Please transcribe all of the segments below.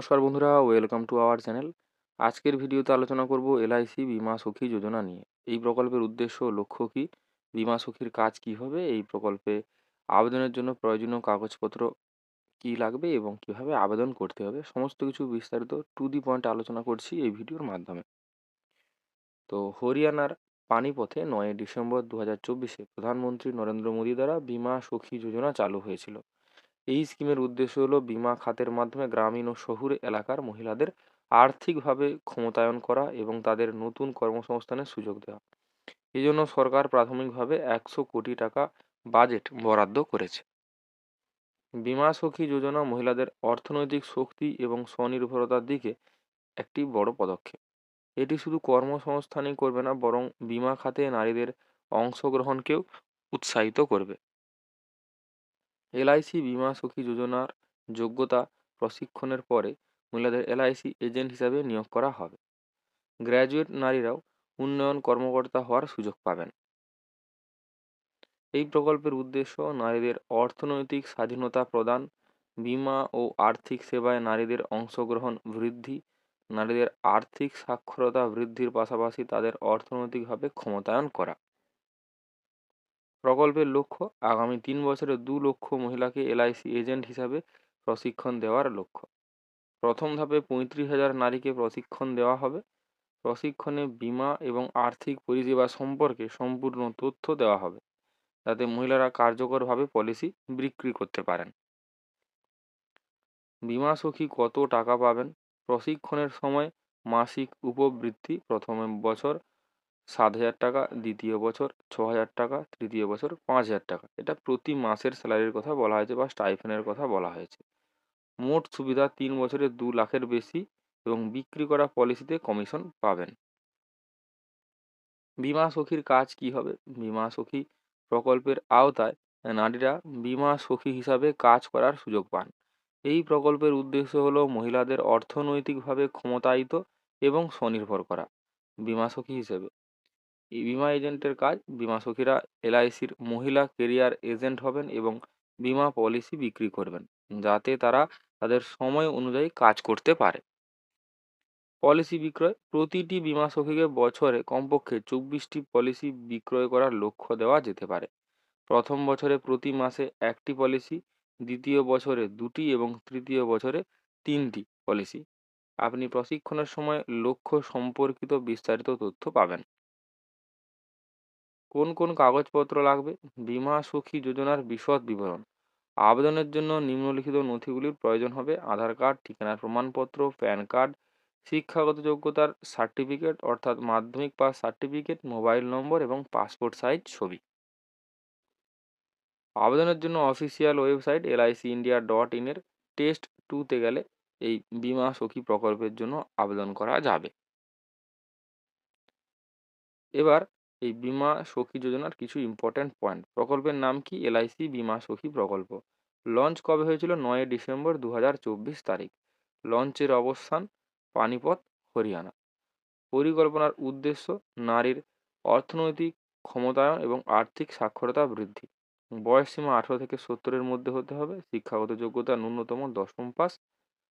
নমস্কার বন্ধুরা welcome to our channel আজকের ভিডিওতে আলোচনা করব এলআইসি বিমা সখী যোজনা নিয়ে। এই প্রকল্পের উদ্দেশ্য লক্ষ্য কী? বিমা সখীর কাজ কী হবে? এই প্রকল্পে আবেদনের জন্য প্রয়োজনীয় কাগজপত্র কী লাগবে এবং কীভাবে আবেদন করতে হবে? সমস্ত কিছু বিস্তারিত টু দি পয়েন্ট আলোচনা করছি এই ভিডিওর মাধ্যমে। তো হরিয়ানার পানিপথে নয় ডিসেম্বর দু হাজার চব্বিশে প্রধানমন্ত্রী নরেন্দ্র মোদী দ্বারা বিমা সখী যোজনা চালু হয়েছিল। এই স্কিমের উদ্দেশ্য হলো বিমা খাতের মাধ্যমে গ্রামীণ ও শহুরে এলাকার মহিলাদের আর্থিকভাবে ক্ষমতায়ন করা এবং তাদের নতুন কর্মসংস্থানের সুযোগ দেওয়া। এই জন্য সরকার প্রাথমিকভাবে একশো কোটি টাকা বাজেট বরাদ্দ করেছে। বিমা সখী যোজনা মহিলাদের অর্থনৈতিক শক্তি এবং স্বনির্ভরতার দিকে একটি বড় পদক্ষেপ। এটি শুধু কর্মসংস্থানই করবে না, বরং বিমা খাতে নারীদের অংশগ্রহণকেও উৎসাহিত করবে। এলআইসি বিমা সখী যোজনার যোগ্যতা প্রশিক্ষণের পরে মহিলাদের এলআইসি এজেন্ট হিসাবে নিয়োগ করা হবে। গ্র্যাজুয়েট নারীরাও উন্নয়ন কর্মকর্তা হওয়ার সুযোগ পাবেন। এই প্রকল্পের উদ্দেশ্য নারীদের অর্থনৈতিক স্বাধীনতা প্রদান, বিমা ও আর্থিক সেবায় নারীদের অংশগ্রহণ বৃদ্ধি, নারীদের আর্থিক সাক্ষরতা বৃদ্ধির পাশাপাশি তাদের অর্থনৈতিকভাবে ক্ষমতায়ন করা। প্রকল্পের লক্ষ্য, আগামী তিন বছরে দু লক্ষ মহিলাকে এলআইসি এজেন্ট হিসাবে প্রশিক্ষণ দেওয়ার লক্ষ্য। প্রথম ধাপে পঁয়ত্রিশ হাজার নারীকে প্রশিক্ষণ দেওয়া হবে। প্রশিক্ষণে বিমা এবং আর্থিক পরিষেবা সম্পর্কে সম্পূর্ণ তথ্য দেওয়া হবে। যাতে মহিলারা কার্যকরভাবে পলিসি বিক্রি করতে পারেন। বিমা সখী কত টাকা পাবেন? প্রশিক্ষণের সময় মাসিক উপবৃত্তি প্রথম বছর সাত হাজার টাকা, দ্বিতীয় বছর ছ হাজার টাকা, তৃতীয় বছর পাঁচ হাজার টাকা। এটা প্রতি মাসের স্যালারির কথা বলা হয়েছে বা স্টাইফেনের কথা বলা হয়েছে। মোট সুবিধা তিন বছরে দু লাখের বেশি এবং বিক্রি করা পলিসিতে কমিশন পাবেন। বিমা সখীর কাজ কি হবে? বিমা সখী প্রকল্পের আওতায় নারীরা বিমা সখী হিসাবে কাজ করার সুযোগ পান। এই প্রকল্পের উদ্দেশ্য হলো মহিলাদের অর্থনৈতিকভাবে ক্ষমতায়িত এবং স্বনির্ভর করা। বিমা সখী হিসেবে এই বিমা এজেন্টের কাজ, বিমা সখীরা এলআইসির মহিলা কেরিয়ার এজেন্ট হবেন এবং বিমা পলিসি বিক্রি করবেন, যাতে তারা তাদের সময় অনুযায়ী কাজ করতে পারে। পলিসি বিক্রয়, প্রতিটি বিমা সখীকে বছরে কমপক্ষে চব্বিশটি পলিসি বিক্রয় করার লক্ষ্য দেওয়া যেতে পারে। প্রথম বছরে প্রতি মাসে একটি পলিসি, দ্বিতীয় বছরে দুটি এবং তৃতীয় বছরে তিনটি পলিসি। আপনি প্রশিক্ষণের সময় লক্ষ্য সম্পর্কিত বিস্তারিত তথ্য পাবেন। কোন কোন কাগজপত্র লাগবে? বিমা, সখী যোজনার বিশদ বিবরণ। আবেদনের জন্য নিম্নলিখিত নথিগুলির প্রয়োজন হবে আধার কার্ড, ঠিকানার প্রমাণপত্র, প্যান কার্ড, শিক্ষাগত যোগ্যতার সার্টিফিকেট, অর্থাৎ মাধ্যমিক পাস সার্টিফিকেট, মোবাইল নম্বর এবং পাসপোর্ট সাইজ ছবি। আবেদনের জন্য official website LIC India dot ইনের টেস্ট টুতে গেলে এই বিমা, সখী প্রকল্পের জন্য আবেদন করা যাবে। এবার এই বিমা সখী যোজনার কিছু ইম্পর্ট্যান্ট পয়েন্ট প্রকল্পের নাম কি? এলআইসি বিমা সখী প্রকল্প। লঞ্চ কবে হয়েছিল? নয় ডিসেম্বর দু হাজার চব্বিশ তারিখ। লঞ্চের অবস্থান পানিপথ, হরিয়ানা। পরিকল্পনার উদ্দেশ্য নারীর অর্থনৈতিক ক্ষমতায়ন এবং আর্থিক সাক্ষরতা বৃদ্ধি। বয়সসীমা আঠেরো থেকে সত্তরের মধ্যে হতে হবে। শিক্ষাগত যোগ্যতা ন্যূনতম দশম পাস।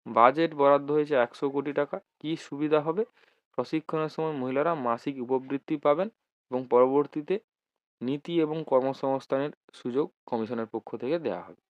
বাজেট বরাদ্দ হয়েছে একশো কোটি টাকা। কি সুবিধা হবে? প্রশিক্ষণের সময় মহিলারা মাসিক উপবৃত্তি পাবেন। এবং পরবর্তীতে নীতি এবং কর্মসংস্থানের সুযোগ কমিশনের পক্ষ থেকে দেওয়া হবে।